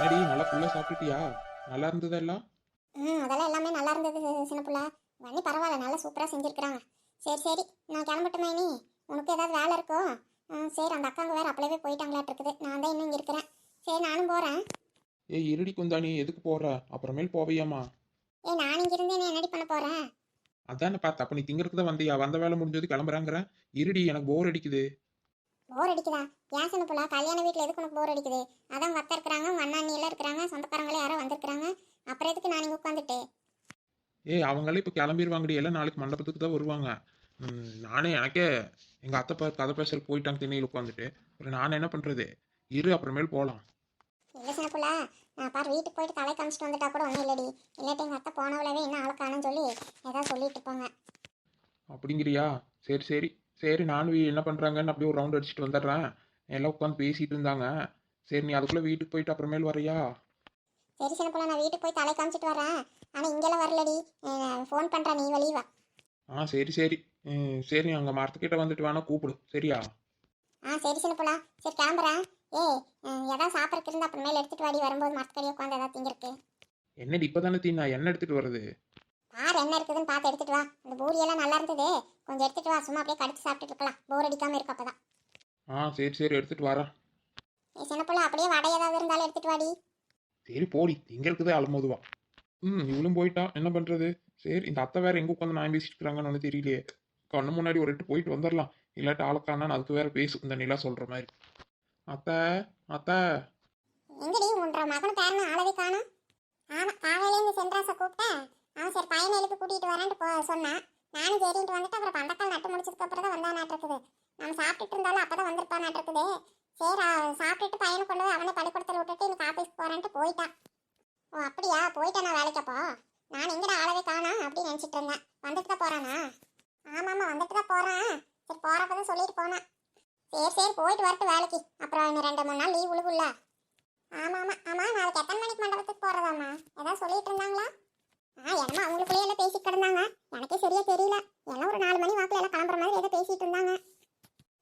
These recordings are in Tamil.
என்னடி நல்லா ஃபுல்லா சாப்பிட்டுட்டியா? நல்லா இருந்ததெல்லாம் ம் அதெல்லாம் எல்லாமே நல்லா இருந்தது சின்ன புள்ள. வண்ணி பரவாயில்ல நல்லா சூப்பராக செஞ்சுருக்குறாங்க. சரி சரி நான் கிளம்பட்டுமா நீ உனக்கு ஏதாவது வேலை இருக்கோ? சரி அந்த அக்காங்க வேறு அப்பளவே போயிட்டாங்களாட்டு இருக்குது நான் தான் இன்னும் இங்கே இருக்கிறேன். சரி நானும் போகிறேன் ஏய் இருடி குந்தாணி எதுக்கு போற? அப்புறமேல் போவியாமா ஏய் நான் இங்கே இருந்து என்ன என்னடி பண்ண போகிறேன் அதானே பார்த்த அப்ப நீ திங்கறதுக்கு தான் வந்தியா? வந்த வேலை முடிஞ்சது கிளம்புறாங்கிற. இருடி எனக்கு போர் அடிக்குது. போர் அடிக்குதா? ஏன் சின்ன புள்ள கல்யாண வீட்டில் எதுக்கு உனக்கு போர் அடிக்குது? அதான் அத்தை இருக்கிறாங்க உங்கள் அண்ணா இருக்கிறாங்க சொந்தக்காரங்களே யாரோ வந்திருக்கிறாங்க. அப்புறம் எதுக்கு நான் இங்கே உட்காந்துட்டு ஏய் அவங்களே இப்போ கிளம்பிடுவாங்கடி எல்லாம் நாளைக்கு மண்டபத்துக்கு தான் வருவாங்க. நானே எனக்கே எங்க அத்தை பா கதை பேசல் போயிட்டாங்க திண்ணையில் உட்காந்துட்டு அப்புறம் நான் என்ன பண்றது? இரு அப்புறமேல் போகலாம் இல்லை சின்ன புள்ள நான் பாரு வீட்டுக்கு போயிட்டு தலை காமிச்சிட்டு வந்துட்டா கூட ஒன்றும் இல்லடி. இல்லாட்டி எங்கள் அத்தை போனவளவே என்ன ஆளுக்கானு சொல்லி ஏதாவது சொல்லிட்டு இருப்பாங்க அப்படிங்கிறியா? சரி சரி. சரி நானும் என்ன பண்றாங்கன்னு அப்படியே ஒரு ரவுண்ட் அடிச்சுட்டு வந்துடுறேன். எல்லாம் உட்காந்து பேசிட்டு இருந்தாங்க. சரி நீ அதுக்குள்ள வீட்டுக்கு போயிட்டு அப்புறமேல் வரையா சரி சின்ன நான் வீட்டுக்கு போய் தலை காமிச்சிட்டு வரேன் ஆனால் இங்கெல்லாம் வரலடி. ஃபோன் பண்ணுறேன் நீ வெளியே ஆ சரி சரி. சரி அங்கே மரத்துக்கிட்ட வந்துட்டு வேணா கூப்பிடு. சரியா? ஆ சரி சின்ன புள்ள சரி கிளம்புறேன். அஹ், எதாவது சாப்பிட்றதுக்கு இருந்தால் அப்புறமேல எடுத்துகிட்டு வாடி. வரும்போது மரத்துக்கடி உட்காந்து ஏதாவது திங்கிருக்கு என்னடி இப்பதானே தீ நான் என்ன எடுத்துட்டு வருது பாரு என்ன இருக்குதுன்னு பார்த்து எடுத்துட்டு வா. அந்த பூரியெல்லாம் நல்லா இருந்தது. கொஞ்சம் எடுத்துட்டு வா. சும்மா அப்படியே கடிச்சு சாப்பிட்டுட்டு இருக்கலாம். போர் அடிக்காமல் இருக்கும் அப்போ தான் ஆ சரி சரி. எடுத்துட்டு வரேன். ஏய் சின்ன புள்ள அப்படியே வடை ஏதாவது இருந்தாலும் எடுத்துட்டு வாடி. சரி போடி. திங்கிறதுக்கு அலமோதுவா ம் இவளும் போயிட்டா. என்ன பண்றது? சரி இந்த அத்தை வேற எங்க உட்காந்து நான் பேசிட்டு இருக்காங்கன்னு ஒன்றும் தெரியலையே. கண்ணு முன்னாடி ஒரு எட்டு போயிட்டு வந்துடலாம் இல்லாட்டி ஆளுக்கானா அதுக்கு வேற பேசு. இந்த நிலா சொல்ற மாதிரி. அத்தை அத்தை. எங்கடி உன்ற மகன் பேரன ஆளவே காணும்? ஆமா காலையில இருந்து சென்ட்ராஸை கூப்பிட்டேன். அவன் சரி பையனை எழுப்பி கூட்டிகிட்டு வரேன்ட்டு போ சொன்னான் நானும் சரின்ட்டு வந்துட்டு அப்புறம் பந்தக்கால் நட்டு முடிச்சதுக்கு அப்புறம் தான் வந்தானாட்டு இருக்குது நம்ம சாப்பிட்டுட்டு இருந்தாலும் அப்பதான் வந்திருப்பானாட்டு இருக்குது சரி அவன் சாப்பிட்டுட்டு பையனை கொண்டு போய் அவனை பள்ளிக்கூடத்தில் விட்டுட்டு இன்னைக்கு ஆஃபீஸ்க்கு போகிறேன்ட்டு போயிட்டான் ஓ அப்படியா? போயிட்டானா வேலைக்கப்போ நான் எங்கடா ஆளவே காணோம் அப்படின்னு நினச்சிட்டு இருந்தேன். வந்துட்டு தான் போறானா? ஆமாம்மா வந்துட்டு தான் போறான். சரி போறப்பதான் சொல்லிட்டு போனேன் சரி சரி போயிட்டு வரட்டு வேலைக்கு. அப்புறம் இன்னும் ரெண்டு மூணு நாள் லீவ் உழுகுல்ல ஆமா ஆமா ஆமாம் நாளைக்கு எத்தனை மணிக்கு மண்டபத்துக்கு போகிறதாம்மா ஏதாவது சொல்லிட்டு இருந்தாங்களா? ஆ என்னமா அவங்களுக்குள்ளே எல்லாம் பேசிட்டு கிடந்தாங்க. எனக்கே சரியா தெரியல. எல்லாம் ஒரு நாலு மணி வாக்குல எல்லாம் கிளம்புற மாதிரி ஏதோ பேசிட்டு இருந்தாங்க.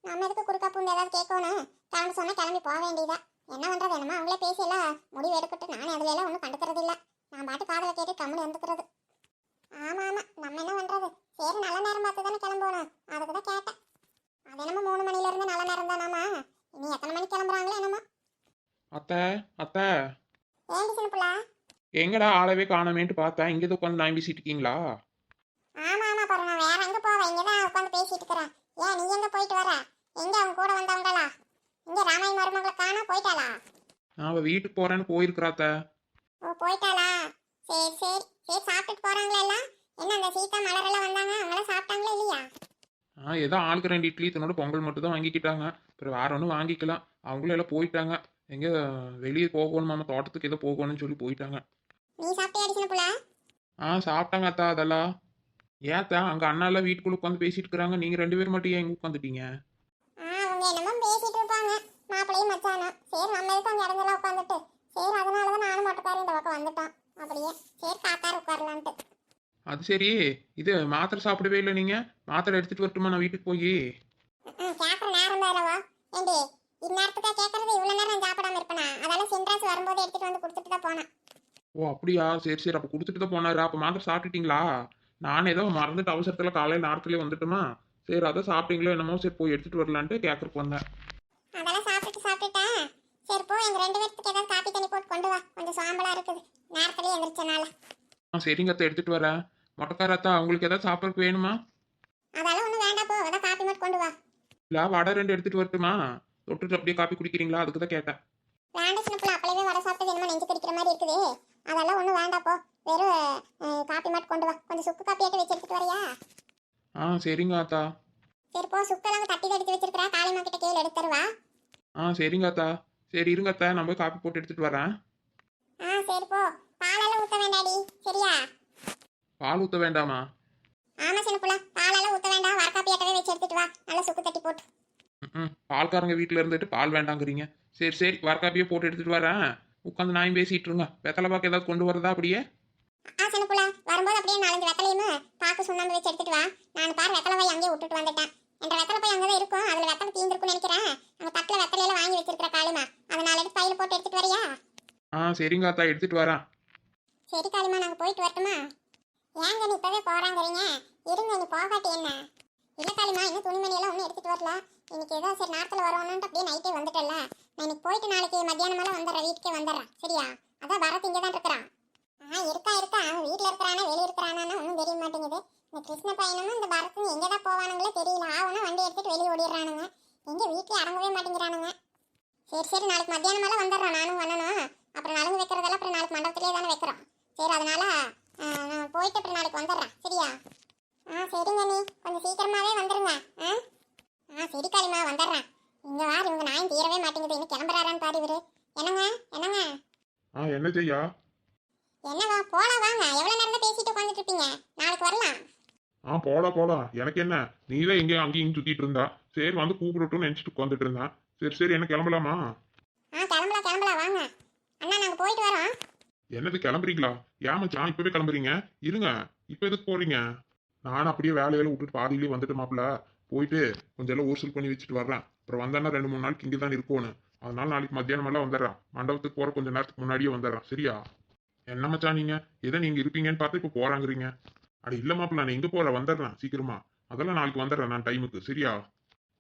நம்ம எதுக்கு குறுக்கா பூந்து ஏதாவது கேட்கணும்? கிளம்பி சொன்னா கிளம்பி போக வேண்டியதா? என்ன பண்றது? என்னமா அவங்களே பேசி எல்லாம் முடிவு எடுக்கட்டும். நானே அதுல எல்லாம் ஒன்றும் கண்டுக்கிறது இல்ல நான் பாட்டு காதல கேட்டு கம்முன்னு இருந்துக்கிறது. ஆமா ஆமா. நம்ம என்ன பண்றது? சரி நல்ல நேரம் பார்த்து தானே கிளம்பணும் அதுக்கு தான் கேட்டேன். அது என்னமோ மூணு மணில இருந்து நல்ல நேரம் தானாமா? இனி எத்தனை மணிக்கு கிளம்புறாங்களோ என்னமோ? அத்தை அத்தை. ஏண்டி சின்ன புள்ளா? எங்கடா ஆளவே காணமேன்ட்டு பார்த்தேன் இங்கே உட்காந்து நான் பேசிட்டு இருக்கீங்களா ஆமா ஆமா பாரு நான் வேற எங்க போவேன் இங்க தான் உட்காந்து பேசிட்டு இருக்கிறேன் ஏன் நீ எங்க போயிட்டு வர? எங்க அவங்க கூட வந்தவங்களா? இங்க ராமாயி மருமகளை காணா போயிட்டாளா? அவ வீட்டுக்கு போறேன்னு போயிருக்கிறா அத்தை. ஓ போயிட்டாளா? சரி சரி. சரி சாப்பிட்டுட்டு போறாங்களா எல்லாம்? என்ன அந்த சீதா மலர் எல்லாம் வந்தாங்க? அவங்களாம் சாப்பிட்டாங்களா இல்லையா? ஆ ஏதோ ஆளுக்கு ரெண்டு இட்லி தன்னோட பொங்கல் மட்டும் தான் வாங்கிக்கிட்டாங்க. அப்புறம் வேற ஒன்றும் வாங்கிக்கலாம். அவங்களும் எல்லாம் போயிட்டாங்க. எங்கே வெளியே போகணுமாமா தோட்டத்துக்கு ஏதோ போகணும்னு சொல்லி போயிட்டாங்க. நீ சாப்பிட்டியா சின்ன புள்ள? ஆ சாப்பிட்டாங்க அத்தா அதெல்லாம். ஏத்தா அங்கே அண்ணா எல்லாம் வீட்டுக்குள்ள உட்காந்து பேசிட்டு இருக்கிறாங்க நீங்கள் ரெண்டு பேரும் மட்டும் ஏன் இங்கே உட்காந்துட்டீங்க? ஆ அவங்க என்னமோ பேசிட்டு இருப்பாங்க மாப்பிளையும் மச்சானும். சரி நம்ம எதுக்கு அங்க இடங்கெல்லாம் உட்காந்துட்டு? சரி அதனால தான் நானும் மட்டுக்காரி இந்த பக்கம் வந்துட்டோம். அப்படியே சரி காத்தார் உட்காரலான்ட்டு. அது சரி. இது மாத்திரை சாப்பிடவே இல்லை நீங்கள் மாத்திரை எடுத்துட்டு வரட்டுமா நான் வீட்டுக்கு போய்? ம், கேக்குற நேரம் தானவா ஏண்டி இந்நேரத்துக்கா கேட்கறது இவ்வளவு நேரம் சாப்பிடாம இருப்பேனா? அதனால சென்ட்ராஸ் வரும்போது எடுத்துட்டு வந்து கொடுத்துட்டு தான் போனேன். ஓ அப்படியா? சரி சரி. அப்போ கொடுத்துட்டு தான் போனாரு. அப்போ மாத்திரை சாப்பிட்டுட்டீங்களா? நான் ஏதோ மறந்துட்டு அவசரத்தில் காலையில் நேரத்துலேயே வந்துட்டுமா? சரி அதை சாப்பிட்டீங்களோ என்னமோ? சரி போய் எடுத்துட்டு வரலான்ட்டு கேட்கறக்கு வந்தேன். அதெல்லாம் சாப்பிட்டுட்டு சாப்பிட்டுட்டேன். சரி போ. எங்க ரெண்டு பேர்த்துக்கு ஏதாவது காப்பி தண்ணி போட்டு கொண்டு வா. கொஞ்சம் சாம்பலா இருக்குது. நேரத்துலயே எந்திரிச்சனால ஆ சரிங்க அத்தை. எடுத்துட்டு வரேன். மொட்டைக்காரத்தா உங்களுக்கு ஏதாவது சாப்பிட்றதுக்கு வேணுமா? அதெல்லாம் ஒன்றும் வேண்டாம் போ. ஏதாவது காப்பி மட்டும் கொண்டு வா. இல்லை வடை ரெண்டு எடுத்துட்டு வரட்டுமா? தொட்டுட்டு அப்படியே காப்பி குடிக்கிறீங்களா? அதுக்கு தான் கேட்டேன் வேண்டாம் சின்ன பிள்ளை அப்பளவே வடை சாப்பிட்டது என்னமோ நெஞ்சு கடிக்கிற மாதிரி இருக்குது அதெல்லாம் ஒன்றும் வேண்டாம் போ வெறும் அஹ், காப்பி கொஞ்சம் சுக்கு காப்பியாட்டு வச்சு எடுத்துட்டு வரியா? ஆ சரிங்க அத்தா சரி போ சுக்கெல்லாம் தட்டி தடிச்சு வச்சிருக்கிறா. காளிமா கிட்ட கேள் எடுத்து தருவா ஆ சரிங்க அத்தா சரி இருங்க அத்தா நான் போய் காப்பி போட்டு எடுத்துட்டு வரேன் ஆ சரி போ. பாலெல்லாம் ஊற்ற வேண்டாடி. சரியா? பால் ஊற்ற வேண்டாமா? ஆமா சின்ன புள்ள. பாலெல்லாம் ஊற்ற வேண்டாம். வரக்காப்பியாட்டவே வச்சு எடுத்துட்டு வா. நல்லா சுக்கு தட்டி போட்டு. ம் பால்காரங்க வீட்டில் இருந்துட்டு பால் வேண்டாங்கிறீங்க. சரி சரி. வரக்காப்பியே போட்டு எடுத்துட்டு வரேன். உட்காந்து நாயும் பேசிட்டு இருங்க. வெத்தலை பாக்கு ஏதாவது கொண்டு வரதா அப்படியே? ஆ சின்ன புள்ள வரும்போது அப்படியே நாலஞ்சு வெத்தலையுமே பாக்கு சுண்ணாம்பு வச்சு எடுத்துட்டு வா. நான் பாரு வெத்தலை போய் அங்கேயே விட்டுட்டு வந்துட்டேன். என்ற வெத்தலை போய் அங்கே தான் இருக்கும். அதில் வெத்தலை தீர்ந்துருக்கும்னு நினைக்கிறேன். அங்கே தட்டில் வெத்தலையில வாங்கி வச்சிருக்கிற காலுமா? அதை நாலு எடுத்து பையில போட்டு எடுத்துட்டு வரியா? ஆ சரிங்க அத்தா எடுத்துட்டு வரேன் சரி காளிமா நாங்க போயிட்டு வரட்டுமா? ஏங்க நீ இப்பவே போறாங்கிறீங்க? இருங்க நீ போகாட்டி என்ன? இல்ல காளிமா இன்னும் துணிமணி எல்லாம் ஒன்றும் எடுத்துட்டு வரல. இன்னைக்கு ஏதோ சரி நேரத்தில் வருவோம்னு அப்படியே நைட்டே வந்துட்டல நான் இன்னைக்கு போயிட்டு நாளைக்கு மத்தியானமெல்லாம் வந்துடுறேன் வீட்டுக்கே வந்துடுறேன். சரியா? அதான் பரத் இங்கே தான் இருக்கிறான். ஆ இருக்கா இருக்கா. அவன் வீட்டில் இருக்கிறானா வெளியே இருக்கிறானா ஒன்றும் தெரிய மாட்டேங்குது. இந்த கிருஷ்ண பையனும் இந்த பரத்தும் எங்கே தான் போவானுங்களோ தெரியல. ஆவனா வண்டி எடுத்துட்டு வெளியே ஓடிடுறானுங்க. எங்கே வீட்டில் அடங்கவே மாட்டேங்கிறானுங்க. சரி சரி நாளைக்கு மத்தியானமெல்லாம் வந்துடுறோம். நானும் வரணும் அப்புறம் நலங்கு வைக்கிறதெல்லாம் அப்புறம் நாளைக்கு மண்டபத்திலே தானே வைக்கிறோம். சரி அதனால நான் போயிட்டு அப்புறம் நாளைக்கு வந்துடுறேன். சரியா? ஆ சரிங்க நீ கொஞ்சம் சீக்கிரமாகவே வந்துடுங்க ஆ? ஆ சரி காளிமா வந்துடுறேன். இங்கே வார் இவங்க நாயும் தீரவே மாட்டேங்குது. இன்னும் கிளம்புறாரான்னு பாரு இவரு. என்னங்க என்னங்க? ஆ என்ன செய்யா? என்னவா போலாம் வாங்க. எவ்வளவு நேரம் பேசிட்டு உட்காந்துட்டு இருப்பீங்க? நாளைக்கு வரலாம். ஆ போடா போடா எனக்கு என்ன? நீ தான் எங்கேயும் அங்கேயும் சுத்திட்டு இருந்தா? சரி வந்து கூப்பிடட்டும்னு நினைச்சிட்டு உட்காந்துட்டு இருந்தேன் சரி சரி என்ன கிளம்பலாமா? ஆ கிளம்பலாம் கிளம்பலாம். வாங்க. அண்ணா நாங்க போயிட்டு வரோம். என்னது கிளம்புறீங்களா? ஏன் மச்சான் இப்பவே கிளம்புறீங்க? இருங்க இப்ப எதுக்கு போறீங்க? நானும் அப்படியே வேலையில விட்டுட்டு பாதியிலே வந்துட்டு மாப்பிள. போயிட்டு கொஞ்சம் எல்லாம் ஊர்சல் பண்ணி வச்சுட்டு வர்றேன். அப்புறம் வந்தேன்னா ரெண்டு மூணு நாளைக்கு இங்கே தான் இருக்கணும் அதனால நாளைக்கு மத்தியானம் எல்லாம் வந்துடுறேன். மண்டபத்துக்கு போற கொஞ்ச நேரத்துக்கு முன்னாடியே வந்துடுறேன். சரியா? என்ன மச்சான் நீங்க? எதை நீங்க இருப்பீங்கன்னு பார்த்து இப்போ போறாங்கிறீங்க? அட இல்ல மாப்பிள நான் எங்க போற வந்துடுறேன் சீக்கிரமா. அதெல்லாம் நாளைக்கு வந்துடுறேன் நான் டைமுக்கு சரியா?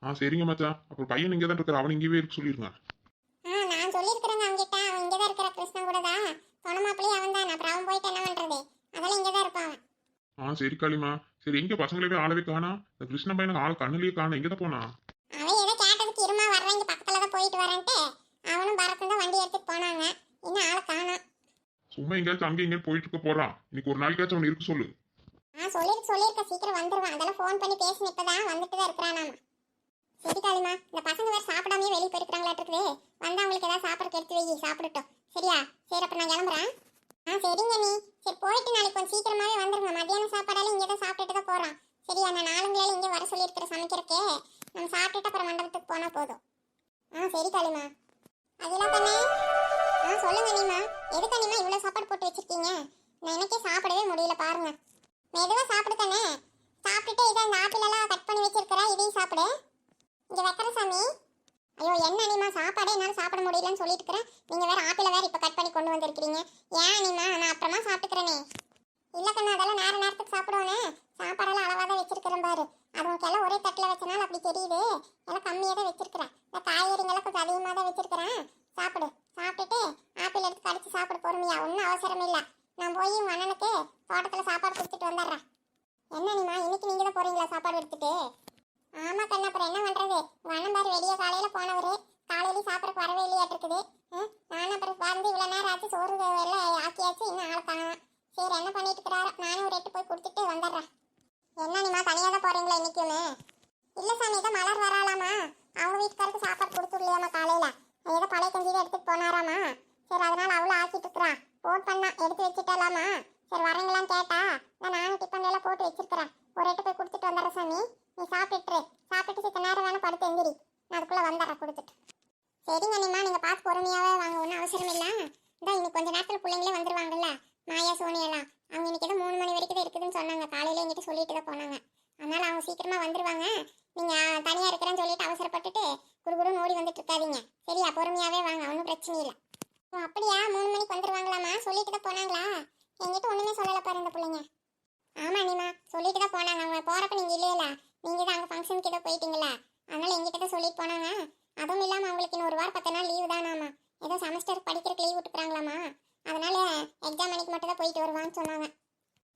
ஆ சரிங்க மச்சான். அப்புறம் பையன் இங்கே தான் இருக்கிற அவன் இங்கேயே இருக்க சொல்லிருங்க. நான் சொல்லியிருக்கிறேங்க அவங்கிட்ட அவன் இங்கே தான் இருக்கிற கிருஷ்ணன் கூட தான். சொன்னமாப்பிளே அவன் தான். அப்புறம் அவன் போயிட்டு என்ன பண்றது? அதெல்லாம் இங்கே தான் இருப்பான். ஆ சரி காளிமா. சரி எங்க பசங்களவே ஆளவே காணா இந்த கிருஷ்ண பையனுக்கு ஆள் கண்ணுலயே காணா எங்க தான் போனா அவன் ஏதோ கேட்டதுக்கு இருமா வர்றேன் இங்க பக்கத்துல தான் போயிட்டு வரேன்ட்டு அவனும் பரத்தும் தான் வண்டி எடுத்துட்டு போனாங்க இன்னும் ஆளை காணோம் சும்மா எங்கேயாச்சும் அங்கே இங்கே போயிட்டு இருக்க போறான். இன்னைக்கு ஒரு நாளைக்காச்சும் அவன் இருக்க சொல்லு. ஆ சொல்லிருக்க சீக்கிரம் வந்துருவான் சாமி? ஐயோ என்ன அனிமா? சாப்பாடே என்னால் சாப்பிட முடியலன்னு சொல்லிட்டு இருக்கிறேன் நீங்கள் வேறு ஆப்பிளை வேறு இப்போ கட் பண்ணி கொண்டு வந்திருக்கிறீங்க. ஏன் அனிமா? நான் அப்புறமா சாப்பிட்டுக்கிறேனே. இல்லை கண்ணா அதெல்லாம் நேர நேரத்துக்கு சாப்பிடுவானே. சாப்பாடெல்லாம் அளவாக தான் வச்சிருக்கிறேன் பாரு. அது உனக்கு ஒரே தட்டில் வச்சனால அப்படி தெரியுது. எல்லாம் கம்மியாக தான் வச்சிருக்கிறேன். இந்த காய்கறிங்கெல்லாம் கொஞ்சம் அதிகமாக தான் வச்சிருக்கிறேன். சாப்பிடு. சாப்பிட்டுட்டு ஆப்பிள் எடுத்து கடிச்சு சாப்பிட பொறுமையா. ஒன்றும் அவசரம் இல்லை. நான் போய் உங்க அண்ணனுக்கு சாப்பாடு கொடுத்துட்டு வந்துடுறேன் என்ன நீமா இன்னைக்கு நீங்கள் தான் போகிறீங்களா சாப்பாடு எடுத்துட்டு? ஆமா கண்ணா அப்புறம் என்ன பண்றது? வனம் பாரு வெளிய காலையில போனவரு காலையில சாப்பிடறதுக்கு வரவே இல்லையாட்டு இருக்குது. நானும் அப்புறம் வந்து இவ்வளவு நேரம் ஆச்சு சோறு எல்லாம் ஆக்கியாச்சு இன்னும் ஆள் சரி என்ன பண்ணிட்டு இருக்கிறாரு நானும் ஒரு எட்டு போய் கொடுத்துட்டு வந்துடுறேன். என்ன நீமா தனியாக தான் போறீங்களா இன்னைக்குமே இல்ல சாமி ஏதோ மலர் வராலாமா அவங்க வீட்டுக்காரருக்கு சாப்பாடு கொடுத்துடலையாமா காலையில? ஏதோ பழைய கஞ்சி எடுத்துட்டு போனாராமா? சரி அதனால அவ்வளோ ஆக்கிட்டு இருக்கிறா. ஃபோன் பண்ணா எடுத்து வச்சுட்டாலாமா? சரி வரீங்களான்னு கேட்டா நான் நானும் டிஃபன் எல்லாம் போட்டு வச்சிருக்கிறேன். ஒரு எட்டு போய் கொடுத்துட்டு வந்துடுறேன் சாமி. நீ சாப்பிட்டுரு சாப்பிட்டு சித்த நேரம் வேணும் படுத்து எந்திரி. நான் அதுக்குள்ளே வந்துடுறேன் கொடுத்துட்டு. சரிங்க நீமா நீங்கள் பார்த்து பொறுமையாகவே வாங்க. ஒன்றும் அவசரம் இல்லை. இதான் இன்னைக்கு கொஞ்சம் நேரத்தில் பிள்ளைங்களே வந்துருவாங்கல்ல. மாயா சோனியெல்லாம் அவங்க இன்னைக்கு ஏதோ மூணு மணி வரைக்கும் தான் இருக்குதுன்னு சொன்னாங்க. காலையில் எங்கிட்ட சொல்லிட்டு தான் போனாங்க. அதனால் அவங்க சீக்கிரமாக வந்துடுவாங்க நீங்கள் தனியாக இருக்கிறேன்னு சொல்லிட்டு அவசரப்பட்டுட்டு குடுகுடுன்னு ஓடி வந்துட்டு இருக்காதீங்க சரியா பொறுமையாவே வாங்க ஒன்றும் பிரச்சனை இல்லை ஓ அப்படியா மூணு மணிக்கு வந்துருவாங்களாமா சொல்லிட்டு தான் போனாங்களா என்கிட்ட ஒண்ணுமே சொல்லல பாரு இந்த பிள்ளைங்க ஆமா நீமா சொல்லிட்டு தான் போனாங்க அவங்க போறப்ப நீங்க இல்லையில நீங்க தான் அங்க ஃபங்க்ஷனுக்கு ஏதோ போயிட்டீங்களா அதனால என்கிட்ட தான் சொல்லிட்டு போனாங்க அதுவும் இல்லாம அவங்களுக்கு இன்னும் ஒரு வாரம் பத்து நாள் லீவு தானாமா ஏதோ செமஸ்டர் படிக்கிறதுக்கு லீவ் விட்டுக்கிறாங்களாமா அதனால எக்ஸாம் அன்னைக்கு மட்டும் தான் போயிட்டு வருவான்னு சொன்னாங்க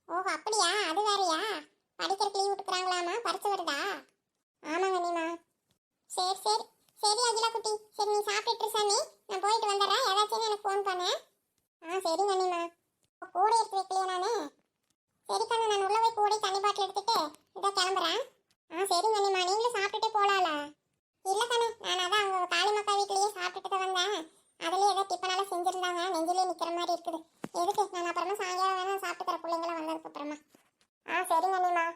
ஓஹோ அப்படியா அது வேறயா படிக்கிறதுக்கு லீவ் விட்டுக்கிறாங்களாமா பரிசு வருதா ஆமாங்க நீமா சரி சரி சரி அகிலா குட்டி சரி நீ சாப்பிட்டுட்டு இரு சாமி நான் போயிட்டு வந்துடுறேன் ஏதாச்சும் எனக்கு ஃபோன் பண்ணு ஆ சரிங்க நீமா கூட எடுத்து வைக்கலையா நானு சரி கண்ணு நான் உள்ள போய் கூட தண்ணி பாட்டில் எடுத்துட்டு இதோ கிளம்புறேன் ஆ சரிங்க நீமா நீங்களும் சாப்பிட்டுட்டே போலாம்ல இல்ல கண்ணு நான் அதான் அவங்க காளிமக்கா வீட்லயே சாப்பிட்டுட்டு தான் வந்தேன் அதுலயே ஏதோ டிஃபனெல்லாம் செஞ்சிருந்தாங்க நெஞ்சிலே நிக்கிற மாதிரி இருக்குது எதுக்கு நான் அப்புறமா சாயங்காலம் வேணா சாப்பிட்டுக்கிற பிள்ளைங்களாம் வந்ததுக்கு அப்புறமா ஆ சரிங்க நீமா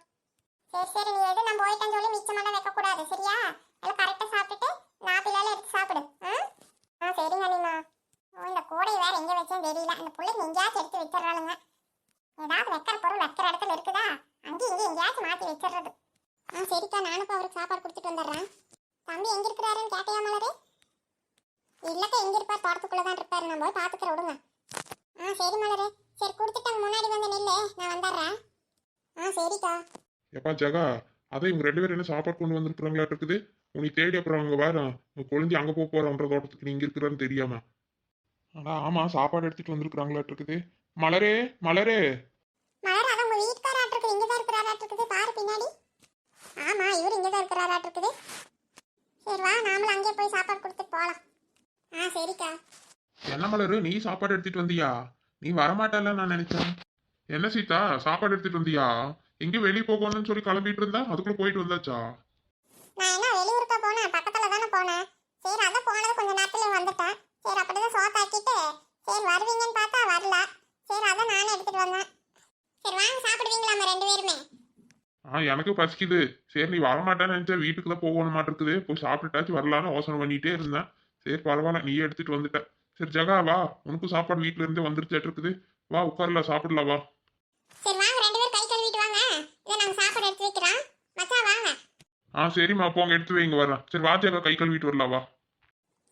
சரி சரி நீ எது நான் போயிட்டேன்னு சொல்லி மிச்சமெல்லாம் வைக்க கூடாது சரியா எல்லாம் கரெக்டா சாப்பிட்டுட்டு நாப்பிலால எடுத்து சாப்பிடு ஆ? ஆ சரிங்க நீமா ஓ இந்த கூடை எங்க வச்சேன்னு தெரியல. அந்த பிள்ளைங்க எங்கேயாச்சும் எடுத்து வச்சிடறாளுங்க. ஏதாவது வைக்கிற பொருள் வைக்கிற இடத்துல இருக்குதா? அங்கேயும் இங்கே எங்கேயாச்சும் மாற்றி வச்சிடுறது. ஆ சரிக்கா. நானும் இப்போ அவருக்கு சாப்பாடு கொடுத்துட்டு வந்துடுறேன். தம்பி எங்கே இருக்கிறாருன்னு கேட்டையா மலரு? இல்லைக்கா எங்கே இருப்பார்? தோட்டத்துக்குள்ளே தான் இருப்பார். நான் போய் பார்த்துக்கிற விடுங்க. ஆ சரி மலரே. சரி கொடுத்துட்டாங்க முன்னாடி வந்து நில்லு. நான் வந்துடுறேன். ஆ சரிக்கா. எப்பா ஜகா அதான் இவங்க ரெண்டு பேரும் என்ன சாப்பாடு கொண்டு வந்திருக்கிறாங்களா இருக்குது. உனக்கு தேடி அப்புறம் அவங்க வேற குழந்தை அங்கே போக போகிறோன்ற தோட்டத்துக்கு இங்கே இருக்கிறான்னு தெரியாமல் அடா ஆமா சாப்பாடு எடுத்துட்டு வந்திருக்கிறாங்களா இருக்குது மலரே மலரே. மலர் அதான் உங்க வீட்டுக்காராட்டு இருக்குது இங்க தான் இருக்கிறாராட்டு இருக்குது பாரு பின்னாடி. ஆமா இவர் இங்க தான் இருக்கிறாராட்டு இருக்குது சரி வா நாமளும் அங்கே போய் சாப்பாடு கொடுத்துட்டு போகலாம் ஆ சரிக்கா. என்ன மலரு நீ சாப்பாடு எடுத்துட்டு வந்தியா? நீ வரமாட்டல நான் நினைச்சேன். என்ன சீதா சாப்பாடு எடுத்துட்டு வந்தியா? எங்க வெளியே போகணும்னு சொல்லி கிளம்பிட்டு இருந்தா அதுக்குள்ள போயிட்டு வந்தாச்சா? நான் என்ன வெளியூருக்கா போனேன்? பக்கத்துல தானே போனேன். சரி அதான் போனது கொஞ்ச நேரத்துல வந்துட்டேன். சரி அப்படிதான் சோத்தாக்கிட்டு சரி வருவீங்கன்னு பார்த்தா வரல. சரி அதான் நானே எடுத்துட்டு வந்தேன். சரி வாங்க சாப்பிடுவீங்களா நம்ம ரெண்டு பேருமே? ஆ எனக்கு பசிக்குது. சரி நீ வரமாட்டேன்னு நினைச்சா வீட்டுக்கு தான் போகணும் மாட்டிருக்குது போய் சாப்பிட்டுட்டாச்சு வரலான்னு யோசனை பண்ணிட்டே இருந்தேன். சரி பரவாயில்ல நீயே எடுத்துட்டு வந்துட்ட. சரி ஜகா வா. உனக்கும் சாப்பாடு வீட்ல இருந்தே வந்துருச்சு இருக்குது. வா உட்காரலாம் சாப்பிடலாம் வா. சரி வாங்க ரெண்டு பேரும் கை கழுவிட்டு வாங்க. இதை நாங்க சாப்பாடு எடுத்து வைக்கிறோம் மச்சான் வாங்க. ஆ சரிம்மா போங்க எடுத்து வைங்க வரேன். சரி வா ஜகா கை கழுவிட்டு வரலாம் வா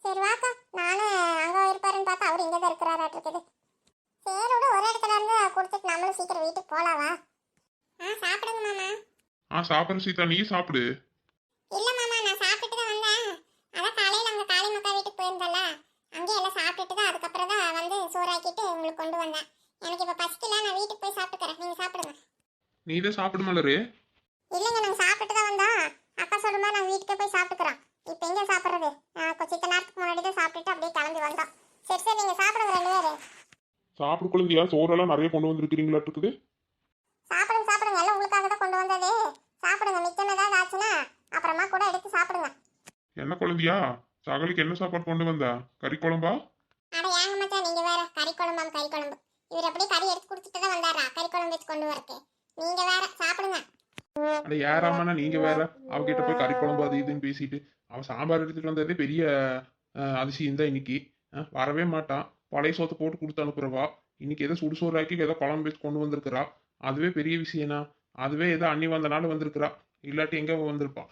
சரி வாக்கா நானும் அங்க இருப்பாருன்னு பார்த்தா அவர் இங்க தான் இருக்கிறாராட்டு இருக்குது சரி விடு ஒரு இடத்துல இருந்து கொடுத்துட்டு நம்மளும் சீக்கிரம் வீட்டுக்கு போலாம் வா. ஆ சாப்பிடுங்க மாமா. ஆ சாப்பிட்ற சீதா. நீ சாப்பிடு. இல்ல மாமா நான் சாப்பிட்டுட்டு தான் வந்தேன். அதான் காலையில அங்க காளி மக்கா வீட்டுக்கு போயிருந்தல அங்கேயே எல்லாம் சாப்பிட்டுட்டு தான் அதுக்கப்புறம் தான் வந்து சோறாக்கிட்டு உங்களுக்கு கொண்டு வந்தேன். எனக்கு இப்ப பசிக்கல நான் வீட்டுக்கு போய் சாப்பிட்டுக்கிறேன். நீங்க சாப்பிடுங்க. நீ இதை சாப்பிடு மலரு. இல்லைங்க நாங்க சாப்பிட்டு தான் வந்தோம். அக்கா சொல்லுமா நாங்க வீட்டுக்கே போய் சாப்பிட்டுக்கிறோம். இப்போ எங்க சாப்பிடுறது? நான் கொஞ்ச நேரத்துக்கு முன்னாடி தான் சாப்பிட்டுட்டு அப்படியே கிளம்பி வந்தோம். சரி சரி நீங்க சாப்பிடுங்க ரெண்டு பேரும். சாப்பிடு குழந்தையா சோறெல்லாம் நிறைய கொண்டு வந்திருக்கிறீங்களா இருக்குது சாப்பிடுங்க சாப்பிடுங்க எல்லாம் உங்களுக்காக தான் கொண்டு வந்தது சாப்பிடுங்க மிச்சம் ஏதாவது ஆச்சுன்னா அப்புறமா கூட எடுத்து சாப்பிடுங்க குழந்தையா? சகலுக்கு என்ன சாப்பாடு கொண்டு வந்தா? கறி குழம்பா? அட ஏங்க மச்சான் நீங்க வேற கறி குழம்பாம் கறி குழம்பு. இவர் அப்படியே கறி எடுத்து கொடுத்துட்டு தான் வந்தாரா? கறி குழம்பு வச்சு கொண்டு வரக்கு. நீங்க வேற சாப்பிடுங்க. அட ஏறாமனா நீங்க வேற. அவகிட்ட போய் கறி குழம்பு அது இதுன்னு பேசிட்டு அவன் சாம்பார் எடுத்துட்டு வந்ததே பெரிய அதிசயம் தான் இன்னைக்கு. வரவே மாட்டான் பழைய சோத்தை போட்டு கொடுத்து அனுப்புறவா. இன்னைக்கு ஏதோ சுடுசோறு ஆக்கி ஏதோ குழம்பு வச்சு கொண்டு வந்திருக்கிறா. அதுவே பெரிய விஷயம்னா அதுவே ஏதோ அண்ணி வந்தனால வந்திருக்கிறா. இல்லாட்டி எங்க வந்திருப்பா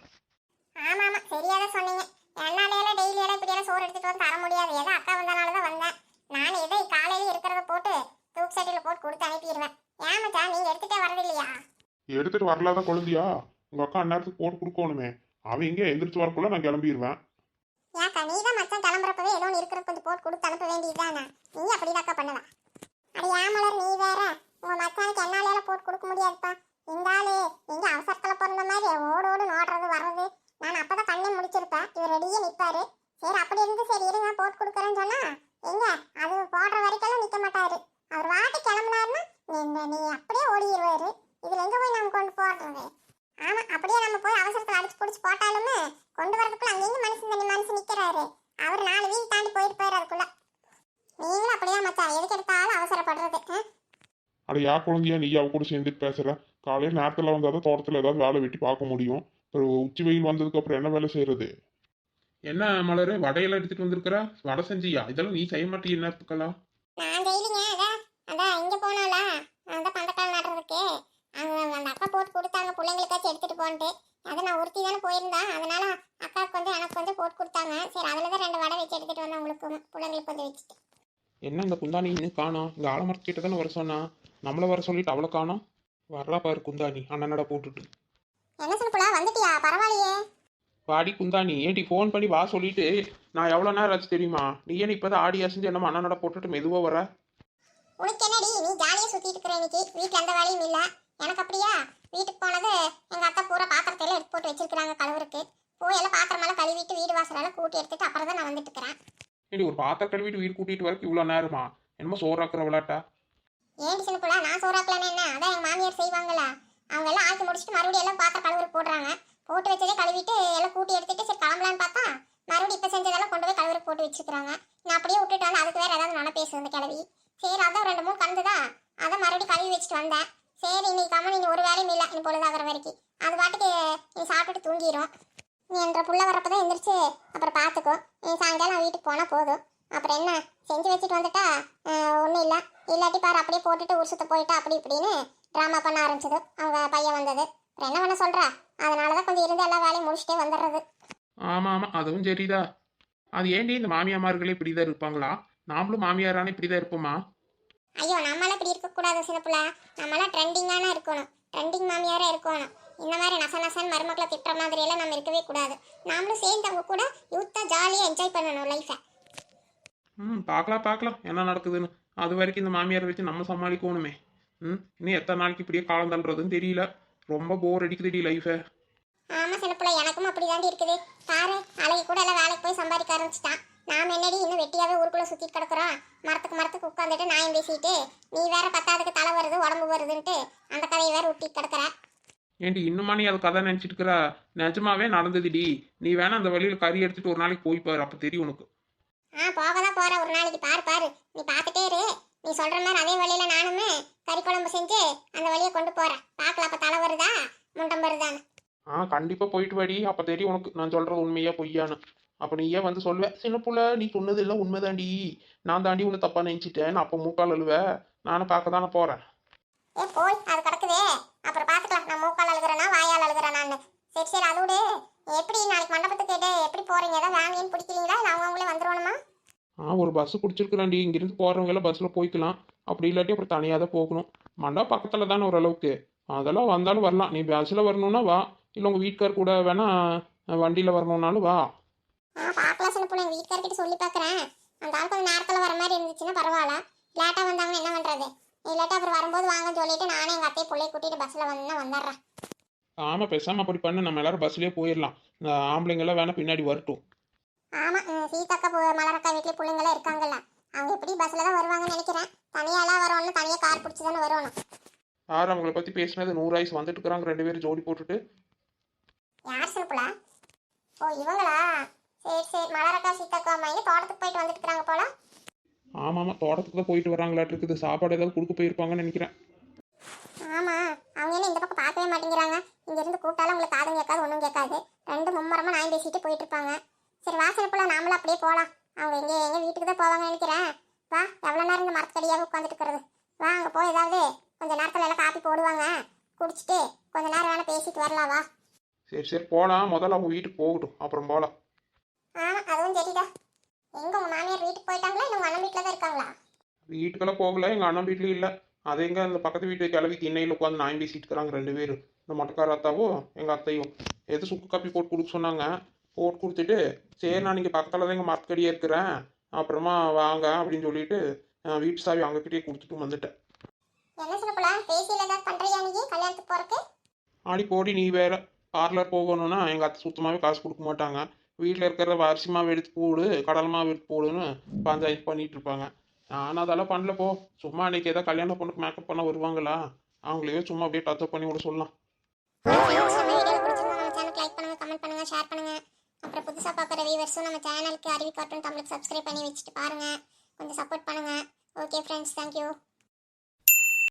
ஆமா ஆமா சரியா தான் சொன்னீங்க என்னால டெய்லி எல்லாம் இப்படி எல்லாம் சோறு எடுத்துட்டு வந்து தர முடியாது ஏதோ அக்கா வந்தனால தான் வந்தேன் நான் ஏதோ காலையில இருக்கிறத போட்டு தூக்கு சட்டியில போட்டு கொடுத்து அனுப்பிடுவேன் ஏன் மச்சான் நீங்க எடுத்துட்டே வரது இல்லையா எடுத்துட்டு வரலாத குழந்தையா? உங்க அக்கா அந்நேரத்துக்கு போட்டு கொடுக்கணுமே. அவன் இங்கே எந்திரிச்சு வரக்குள்ள நான் கிளம்பிடுவேன் ஏக்கா நீ தான் மச்சான் கிளம்புறப்பவே ஏதோ ஒன்று இருக்கிற கொஞ்சம் போட்டு கொடுத்து அனுப்ப வேண்டியதுதானே? நீ அப்படிதாக்கா பண்ணலாம் அட ஏன் மலர் நீ வேற? உங்க மச்சானுக்கு என்னால போட்டு கொடுக்க முடியாதுப்பா. இந்த ஆளு எங்க அவசரத்துல பிறந்த மாதிரி ஓடு ஓடு நோடுறது வர்றது. நான் அப்பதான் கண்ணை முடிச்சிருப்பேன். இவர் ரெடியே நிப்பாரு. சரி அப்படி இருந்து சரி இருங்க போட்டு கொடுக்குறேன்னு சொன்னா எங்க? அது போடுற வரைக்கும் நிக்க மாட்டாரு. அவர் வாட்டி கிளம்புனாருன்னா நீ- நீ அப்படியே ஓடிடுவாரு. இதுல எங்க போய் நம்ம கொண்டு போடுறது? ஆமா அப்படியே நம்ம போய் அவசரத்துல அடிச்சு புடிச்சு போட்டாலுமே கொண்டு வரதுக்குள்ள அங்கேயும் மனுஷன் தண்ணி மனுஷன் நிக்கிறாரு. அவர் நாலு வீடு தாண்டி போயிருப்பாரு அதுக்குள்ள நீங்களும் அப்படிதான் மச்சான். எதுக்கு எடுத்தாலும் அவசரப்படுறது? அட யா குழந்தையா நீ அவ கூட சேர்ந்துட்டு பேசுற? காலையில் நேரத்தில் வந்தால் தான் தோட்டத்தில் ஏதாவது வேலை வெட்டி பார்க்க முடியும். அப்புறம் உச்சி வெயில் வந்ததுக்கு அப்புறம் என்ன வேலை செய்யறது? என்ன மலர்? வடையெல்லாம் எடுத்துட்டு வந்திருக்கிற? வடை செஞ்சியா? இதெல்லாம் நீ செய்ய மாட்டீங்க நேரத்துக்கெல்லாம் நான் செய்யலிங்க அதான் அதான் இங்க போனோம்ல அதான் பந்தக்கால் நடுறதுக்கு அங்க அந்த அக்கா போட்டு கொடுத்தாங்க பிள்ளைங்களுக்காச்சும் எடுத்துட்டு போன்ட்டு. அது நான் ஒருத்தி தானே போயிருந்தேன் அதனால அக்காவுக்கு வந்து எனக்கு வந்து போட்டு கொடுத்தாங்க. சரி அதுல தான் ரெண்டு வடை வச்சு எடுத்துட்டு வந்தேன் உங்களுக்கு பிள்ளைங்களுக்கு வந்து வச்சுட்டு. என்ன இந்த குந்தாணி இன்னும் காணோம்? இங்கே ஆலமரத்துக்கிட்ட தானே வர சொன்னா? நம்மளை வர சொல்லிட்டு அவளை காணோம்? வர்றா பாரு குந்தாணி அண்ணனடா போட்டுட்டு. என்ன சொல்லுப்புலா வந்துட்டியா? பரவாயில்லையே. வாடி குந்தாணி ஏடி ஃபோன் பண்ணி வா சொல்லிட்டு நான் எவ்வளோ நேரம் ஆச்சு தெரியுமா? நீ ஏன் இப்போ தான் ஆடி அசைஞ்சு என்னமோ அண்ணனோட போட்டுட்டு மெதுவாக வர உனக்கு என்னடி? நீ ஜாலியா சுத்திட்டு இருக்கிற இன்னைக்கு. வீட்ல எந்த வேலையும் இல்ல. எனக்கு அப்படியா? வீட்டுக்கு போனது எங்க அத்தை பூரா பாத்திரத்தை எல்லாம் எடுத்து போட்டு வச்சிருக்காங்க கழுவுறக்கு போய் எல்லாம் பாத்திரமெல்லாம் கழுவிட்டு வீடு வாசலெல்லாம் கூட்டி எடுத்துட்டு அப்புறம் தான் நான் வந்துட்டு இருக்கிறேன். ஏடி ஒரு பாத்திரம் கழுவிட்டு வீடு கூட்டிட்டு வரக்கு இவ்வளோ நேரமா? என்னமோ சோறாக்குற விளாட்டா? ஏண்டி சின்ன புள்ள நான் சோறாக்கலன்னு என்ன? அதான் எங்க மாமியார் செய்வாங்கல்ல. அவங்க எல்லாம் ஆக்கி முடிச்சுட்டு மறுபடியும் எல்லாம் பாத்திரம் கழுவுறக்கு போடுறாங்க. போட்டு வச்சதே கழுவிட்டு எல்லாம் கூட்டி எடுத்துட்டு சரி கிளம்பலான்னு பார்த்தா மறுபடியும் இப்ப செஞ்சதெல்லாம் கொண்டு போய் கழுவுறக்கு போட்டு வச்சிருக்காங்க நான் அப்படியே விட்டுட்டு வந்து அதுக்கு வேற ஏதாவது நான் பேசுவேன் இந்த கிளவி சரி அதான் ரெண்டு மூணு கலந்துதா? அதான் மறுபடியும் கழுவி வச்சுட்டு வந்தேன். சரி இன்னைக்கு கம்மன் நீ ஒரு வேலையும் இல்லை. நீ பொழுதாகிற வரைக்கும் அது பாட்டுக்கு நீ சாப்பிட்டுட்டு தூங்கிடும் நீ என்ற புள்ள வரப்பதான் எந்திரிச்சு அப்புறம் பார்த்துக்கோ நீ சாயங்காலம் வீட்டுக்கு போனால் போதும். அப்புறம் என்ன செஞ்சு வச்சுட்டு வந்துட்டா ஒன்றும் இல்லை. இல்லாட்டி பாரு அப்படியே போட்டுட்டு ஊர் சுத்த போயிட்டா அப்படி இப்படின்னு ட்ராமா பண்ண ஆரம்பிச்சது. அவங்க பையன் வந்தது. அப்புறம் என்ன பண்ண சொல்கிறா அதனால தான் கொஞ்சம் இருந்து எல்லா வேலையும் முடிச்சுட்டே வந்துடுறது. ஆமாம் ஆமாம் அதுவும் சரிதா அது ஏண்டி இந்த மாமியாமார்களே இப்படி தான் இருப்பாங்களா? நாமளும் மாமியாரானே இப்படி தான் இருப்போமா? ஐயோ நம்மளாம் இப்படி இருக்கக்கூடாது சின்ன பிள்ளை. நம்மளாம் ட்ரெண்டிங்கான இருக்கணும். ட்ரெண்டிங் மாமியாராக இருக்கணும். இந்த மாதிரி நச நசன் மருமக்களை திட்டுற மாதிரியெல்லாம் நம்ம இருக்கவே கூடாது. நாமளும் சேர்ந்து அவங்க கூட யூத்தாக ஜாலியாக என்ஜாய் பண்ணணும் லைஃபை ம் பார்க்கலாம் பார்க்கலாம். என்ன நடக்குதுன்னு. அது வரைக்கும் இந்த மாமியாரை வச்சு நம்ம சமாளிக்கணுமே. ம் இன்னும் எத்தனை நாளைக்கு இப்படியே காலம் தள்ளுறதுன்னு தெரியல. ரொம்ப போர் அடிக்குதுடி லைஃபை ஆமா சின்ன பிள்ளை எனக்கும் அப்படிதாண்டி இருக்குது. பாரு அழகி கூட எல்லாம் வேலைக்கு போய் சம்பாதிக்க ஆரம்பிச்சிட்டான். நாம என்னடி இன்னும் வெட்டியாவே ஊருக்குள்ள சுத்திட்டு கிடக்குறோம்? மரத்துக்கு மரத்துக்கு உட்காந்துட்டு நியாயம் பேசிட்டு நீ வேற பத்தாவதுக்கு தலை வருது உடம்பு வருதுன்ட்டு அந்த கதையை வேற விட்டிட்டு கிடக்குற. ஏண்டி இன்னுமா நீ அதை கதை நினச்சிட்டு இருக்கிற? நிஜமாவே நடந்ததுடி. நீ வேணா அந்த வழியில் கறி எடுத்துட்டு ஒரு நாளைக்கு போய் பாரு அப்போ தெரியும் உனக்கு. ஆ போக தான் போற ஒரு நாளைக்கு பாரு பாரு. நீ பார்த்துட்டே இரு. நீ சொல்ற மாதிரி அதே வழியில நானுமே கறி குழம்பு செஞ்சு அந்த வழியை கொண்டு போறேன். பார்க்கலாம் அப்ப தலை வருதா முண்டம் வருதான்னு. ஆ கண்டிப்பாக போயிட்டு வாடி. அப்போ தெரியும் உனக்கு நான் சொல்கிறது உண்மையா பொய்யான்னு. அப்போ நீ ஏன் வந்து சொல்லுவேன் சின்ன புள்ள நீ சொன்னது எல்லாம் உண்மைதாண்டி. நான் தாண்டி உன்னை தப்பாக நினச்சிட்டேன். அப்போ மூக்கால் அழுவேன் நானும் பார்க்க தானே போகிறேன் ஏ போய் அது கிடக்குதே. அப்புறம் பார்த்துக்கலாம் நான் மூக்கால் அழுகிறேனா வாயால் அழுகிறேன் நான் சரி சரி அது விடு. எப்படி நாளைக்கு மண்டபத்துக்கு எடு எப்படி போறீங்க? ஏதாவது வேலையும் பிடிக்கிறீங்களா? இல்லை அவங்களே வந்துருவணுமா ஆ ஒரு பஸ்ஸு பிடிச்சிருக்குறாண்டி இங்கேருந்து போகிறவங்க எல்லாம் பஸ்ஸில் போய்க்கலாம். அப்படி இல்லாட்டி அப்புறம் தனியாக தான் போகணும். மண்டபம் பக்கத்தில் தானே ஓரளவுக்கு அதெல்லாம் வந்தாலும் வரலாம். நீ பஸ்ஸில் வரணும்னா வா. இல்லை உங்கள் வீட்டுக்கார் கூட வேணா வண்டியில் வரணுன்னாலும் வா. ஆ பார்க்கலாம் சில பிள்ளை வீட்டுக்காரர்கிட்ட சொல்லி பார்க்குறேன் அந்த ஆள் கொஞ்சம் நேரத்தில் வர மாதிரி இருந்துச்சுன்னா பரவாயில்ல. லேட்டாக வந்தாங்கன்னா என்ன பண்ணுறது இல்லாட்டி அப்புறம் வரும்போது வாங்கன்னு சொல்லிட்டு நானே எங்கள் அத்தையை பிள்ளைய கூட்டிட்டு பஸ்ஸில் வந்து வந்துடுறேன். ஆமாம் பேசாமல் அப்படி பண்ணு. நம்ம எல்லாரும் பஸ்லேயே போயிடலாம். இந்த ஆம்பளைங்கெல்லாம் வேணா பின்னாடி வரட்டும். ஆமாம் சீதாக்கா பு- மலரக்கா வீட்லேயே பிள்ளைங்களாம் இருக்காங்கல்ல. அவங்க எப்படி பஸ்ஸில் தான் வருவாங்கன்னு நினைக்கிறேன். தனியாலாம் வரணும்னு தனியாக கார் பிடிச்சி தானே வரணும். யார் அவங்கள பற்றி பேசினது? நூறு ஆயுஸ் வந்துட்டு இருக்கிறாங்க. ரெண்டு பேரும் ஜோடி போட்டுட்டு. யார் சிலப்புலா ஓ இவங்களா? சரி சரி. மலரக்கா சீதாக்கா அம்மா தோட்டத்துக்கு போயிட்டு வந்துட்டு இருக்காங்க போல? ஆமாம் ஆமாம் தோட்டத்துக்கு தான் போயிட்டு வராங்களாட்டு இருக்குது சாப்பாடு ஏதாவது கொடுக்க போயிருப்பாங்கன்னு நினைக்கிறேன். ஆமாம் அவங்க என்ன இந்த பக்கம் பார்க்கவே மாட்டேங்கிறாங்க. இங்கேருந்து கூப்பிட்டாலும் உங்களுக்கு காதும் கேட்காது ஒன்றும் கேட்காது. ரெண்டு மும்மரமாக நான் பேசிட்டு போயிட்டு இருப்பாங்க சரி வாசல் போல நாமளும் அப்படியே போகலாம் அவங்க எங்கே எங்கள் வீட்டுக்கு தான் போவாங்கன்னு நினைக்கிறேன். வா எவ்வளோ நேரம் இந்த மரத்தடியாக உட்காந்துட்டு இருக்கிறது? வா அங்கே போய் ஏதாவது கொஞ்ச நேரத்தில் எல்லாம் காப்பி போடுவாங்க. குடிச்சிட்டு கொஞ்ச நேரம் வேணால் பேசிட்டு வரலாம் வா. சரி சரி போகலாம் முதல்ல அவங்க வீட்டுக்கு போகட்டும். அப்புறம் போகலாம் ஆமாம் அதுவும் சரிடா. எங்கே உங்கள் மாமியார் வீட்டுக்கு போயிட்டாங்களா? இல்லை உங்கள் அண்ணன் வீட்டில் தான் இருக்காங்களா? வீட்டுக்கெல்லாம் போகல. எங்கள் அண்ணன் வீட்லேயும் இல்லை. அது எங்க? அந்த பக்கத்து வீட்டு கிளவி திண்ணையில் உட்காந்து நாயம் பேசிட்டு இருக்கிறாங்க ரெண்டு பேரும்? இந்த மொட்டைக்கார அத்தாவும் எங்கள் அத்தையும் எது சுக்கு காப்பி போட்டு கொடுக்க சொன்னாங்க? போட்டு கொடுத்துட்டு சரி நான் இங்கே பக்கத்தில் தான் எங்கள் மரத்தடியே இருக்கிறேன். அப்புறமா வாங்க அப்படின்னு சொல்லிட்டு வீட்டு சாவி அவங்கக்கிட்டே கொடுத்துட்டு வந்துட்டேன். என்ன சொல்ல போல? பேசியில் ஏதாவது பண்ணுறியா நீ? கல்யாணத்துக்கு போகிறக்கு ஆடி போடி நீ வேற. பார்லர் போகணும்னா எங்கள் அத்தை சுத்தமாகவே காசு கொடுக்க மாட்டாங்க. வீட்டில் இருக்கிற அரிசி மாவு எடுத்து போடு கடல் மாவு எடுத்து போடுன்னு பஞ்சாயத்து பண்ணிட்டு இருப்பாங்க. நான் அதெல்லாம் பண்ணல போ. சும்மா அன்னைக்கு ஏதாவது கல்யாண பொண்ணுக்கு மேக்கப் பண்ண வருவாங்களா? அவங்களையே சும்மா அப்படியே டச்சப் பண்ணி விட சொல்லலாம். ஷேர் பண்ணுங்க அப்புறம் புதுசாக பார்க்குற வியூவர்ஸும் நம்ம சேனலுக்கு அறிவி கார்ட்டூன் தமிழுக்கு சப்ஸ்கிரைப் பண்ணி வச்சுட்டு பாருங்க கொஞ்சம் சப்போர்ட் பண்ணுங்க ஓகே ஃப்ரெண்ட்ஸ் தேங்க்யூ